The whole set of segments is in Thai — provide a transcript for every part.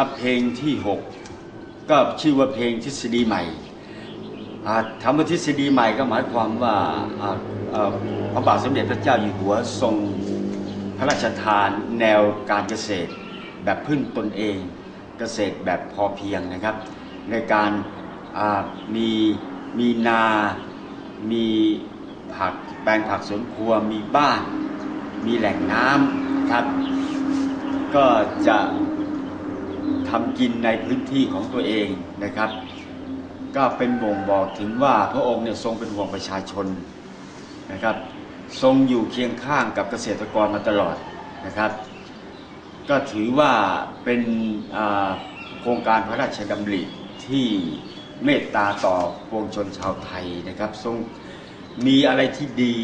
ครับเพลงที่ 6 ก็ชื่อว่าเพลงทฤษฎีใหม่อ่าคำว่าทฤษฎีใหม่ก็หมายความว่าพระบาทสมเด็จพระเจ้าอยู่หัวทรงพระราชทานแนวการเกษตร แบบพึ่งตนเองเกษตรแบบพอเพียงนะครับ ในการมีมีนา มีผักแปลงผักสวนครัวมีบ้าน มีแหล่งน้ำครับ ก็จะ ทำกินในพื้นที่ของตัวเองนะครับ ก็เป็นบ่งบอกถึงว่าพระองค์เนี่ยทรงเป็นห่วงประชาชนนะครับ ทรงอยู่เคียงข้างกับเกษตรกรมาตลอดนะครับ ก็ถือว่าเป็นโครงการพระราชดำริที่เมตตาต่อปวงชนชาวไทยนะครับ ทรงมีอะไรที่ดี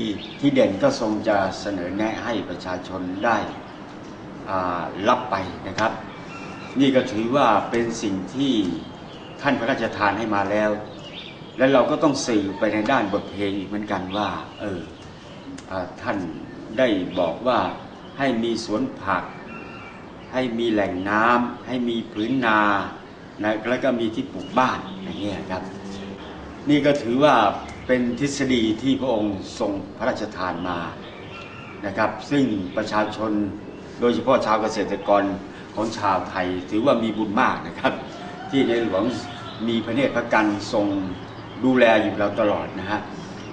ที่เด่นก็ทรงจะเสนอแนะให้ประชาชนได้รับไปนะครับ นี่ก็ถือว่าเป็นสิ่งที่ท่านพระราชทานให้มาแล้ว และเราก็ต้องสื่อไปในด้านบทเพลงอีกเหมือนกันว่า เออท่านได้บอกว่าให้มีสวนผัก ให้มีแหล่งน้ำให้มีผืนนานะแล้วก็มีที่ปลูกบ้านอย่างเงี้ยครับ นี่ก็ถือว่าเป็นทฤษฎีที่พระองค์ทรงพระราชทานมานะครับ ซึ่งประชาชนโดยเฉพาะชาวเกษตรกร ของชาวไทย ถือว่ามีบุญมากนะครับ ที่ในหลวงมีพระเนตรพระกันทรงดูแลอยู่เราตลอดนะฮะ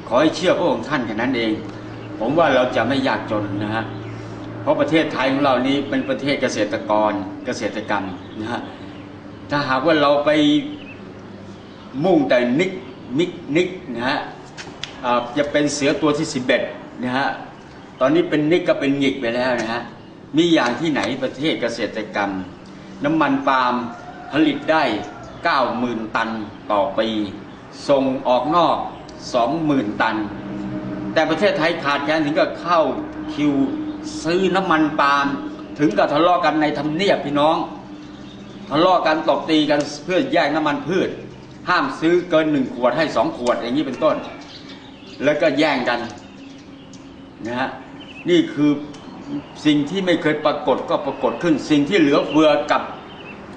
ขอให้เชื่อพระองค์ท่านแค่นั้นเอง ผมว่าเราจะไม่ยากจนนะฮะเพราะประเทศไทยของเรานี้เป็นประเทศเกษตรกรเกษตรกรรมนะฮะถ้าหากว่าเราไปมุ่งแต่นิกมิกนิกนะฮะจะเป็นเสือตัวที่สิบเอ็ดนะฮะตอนนี้เป็นนิกก็เป็นหงิกไปแล้วนะฮะ มีอย่างที่ไหนประเทศเกษตรกรรม น้ำมันปาล์มผลิตได้ 90,000 ตันต่อปีส่งออกนอก 20,000 ตัน แต่ประเทศไทยขาดแคลนถึงกับเข้าคิวซื้อน้ำมันปาล์มถึงกับทะเลาะกันในทำเนียบพี่น้อง ทะเลาะกันตบตีกันเพื่อแย่งน้ำมันพืช ห้ามซื้อเกินหนึ่งขวดให้สองขวดอย่างนี้เป็นต้น แล้วก็แย่งกันนะฮะนี่คือ สิ่งที่ไม่เคยปรากฏก็ปรากฏขึ้น สิ่งที่เหลือเฟือกับ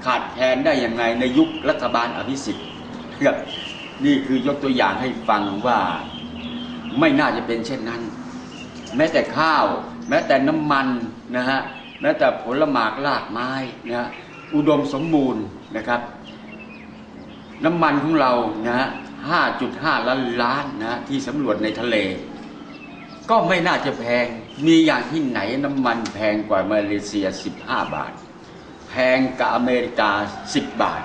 ขาดแคลนได้อย่างไงในยุครัฐบาลอภิสิทธิ์ครับนี่คือยกตัวอย่างให้ฟังว่าไม่น่าจะเป็นเช่นนั้น แม้แต่ข้าว แม้แต่น้ำมันนะฮะแม้แต่ผลหมากรากไม้นะฮะอุดมสมบูรณ์นะครับ น้ำมันของเรานะฮะ5.5 ล้านล้านนะฮะที่สำรวจในทะเล ก็ไม่น่าจะแพง มีอย่างที่ไหนน้ำมันแพงกว่ามาเลเซีย 15 บาท แพงกับอเมริกา 10 บาท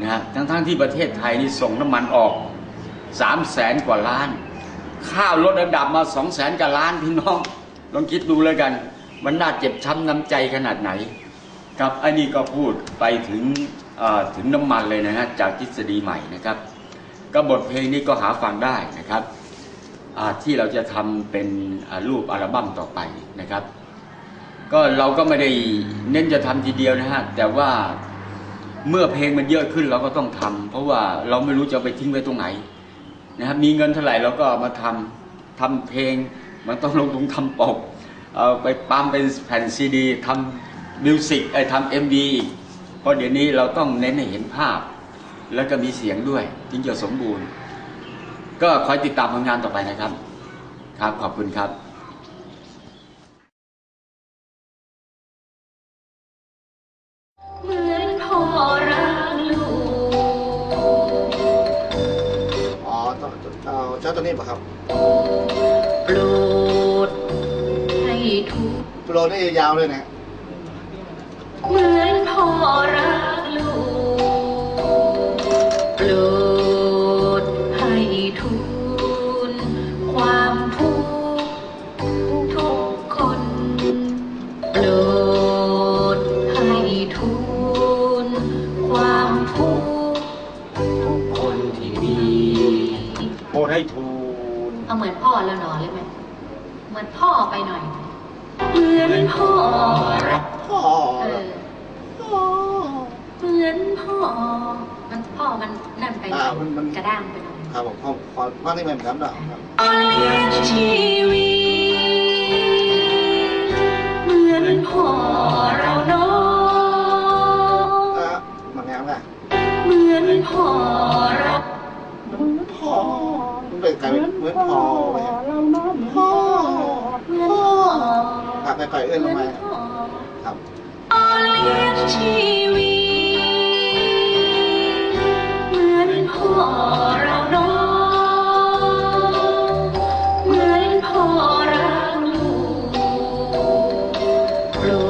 นะฮะทั้งๆที่ประเทศไทยนี่ส่งน้ำมันออก3แสนกว่าล้าน ข้าวลดระดับมา2แสนกว่าล้านพี่น้อง ลองคิดดูแล้วกัน มันน่าเจ็บช้ำน้ำใจขนาดไหนครับอันนี้ก็พูดไปถึงถึงน้ำมันเลยนะฮะจากทฤษฎีใหม่นะครับก็บทเพลงนี้ก็หาฟังได้นะครับ ที่เราจะทำเป็นรูปอัลบั้มต่อไปนะครับ ก็เราก็ไม่ได้เน้นจะทำทีเดียวนะฮะแต่ว่าเมื่อเพลงมันเยอะขึ้นเราก็ต้องทำเพราะว่าเราไม่รู้จะไปทิ้งไว้ตรงไหนนะครับมีเงินเท่าไหร่เราก็มาทำทำเพลงมันต้องลงทุนทำปกเอาไปปั๊มเป็นแผ่นซีดีทำมิวสิกไอ้ทำเอ็มวีเพราะเดี๋ยวนี้เราต้องเน้นให้เห็นภาพ แล้วก็มีเสียงด้วยถึงจะสมบูรณ์ ก็คอยติดตามผลงานต่อไปนะครับ ครับขอบคุณครับเหมือนพ่อรักลูกอ๋อต้องเอาเจ้าตัวนี้ป่ะครับโปรดให้ทุกโปรนี่ยาวเลยนะเหมือนพ่อรักลูก เอาเหมือนพ่อแล้วหนอเลยไหม เหมือนพ่อไปหน่อย เหมือนพ่อรักพ่อเออเหมือนพ่อ มันพ่อมันนั่นไปหน่อ่าอยมันมัน กระด้างไปหน่อย ครับผมขอขอมากที่ไม่เหมือนกันนะครับเลี้ยงชีวิตเหมือนพ่อเราเน้อง ครับไปปล่อยเอื้อนลงมาครับเลี้ยงชีวิตเหมือนพ่อเราน้องเหมือนพ่อรักลูก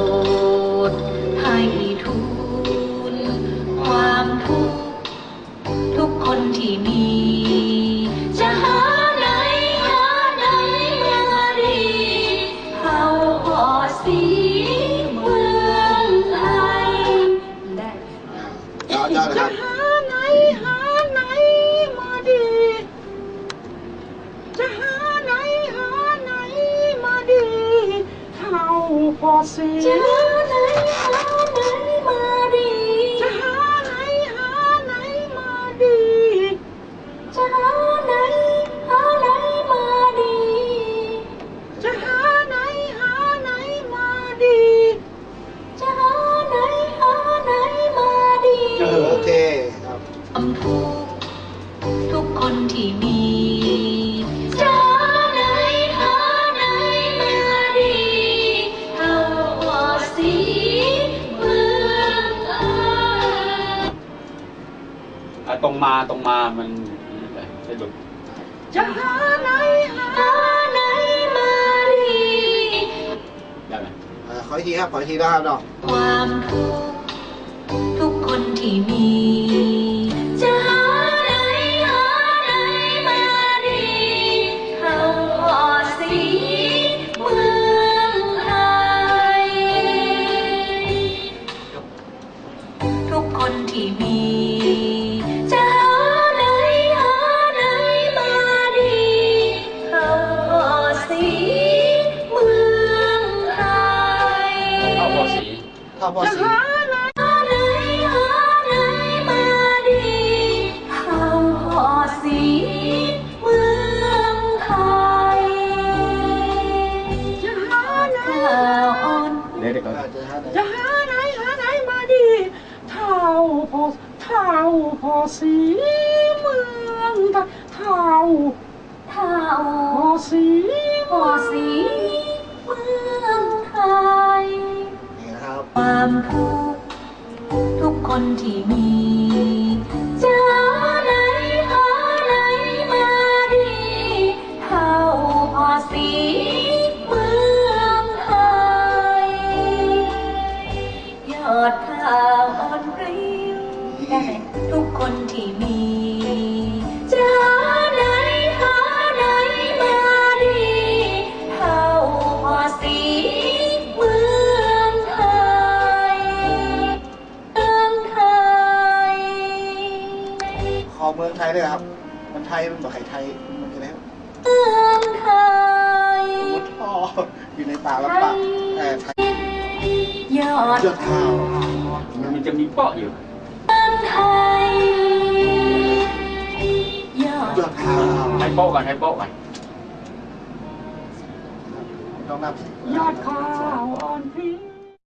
ทำทุกข์ทุกคนที่มีจะหาไหนหาไหนมาดีเท่าว่าสีเมืองไทยอะตรงมาตรงมามันสะดุดจะหาไหนหาหาไหนมาดีได้ไหมอ่าขออีกทีครับขออีกทีนะครับน้องความทุกข์ทุกคนที่มี สีเมืองไทยเท่าเท่าพอสีขอสีเมืองไทยนี่นะครับ ความทุกข์ทุกคนที่มีจะหาไหนหาไหนมาดีเท่าพอสี ด้วยครับ มันไทยมันบอกไข่ไทย มันคืออะไรครับเมืองไทยมุดพ่ออยู่ในป่าแล้วป่าเออไทยยอดยอดข้าวมันจะมีเปาะอยู่เมืองไทยยอดยอดข้าวให้โป๊ะก่อนให้โป๊ะก่อนต้องนับยอดข้าวอ่อนเพลีย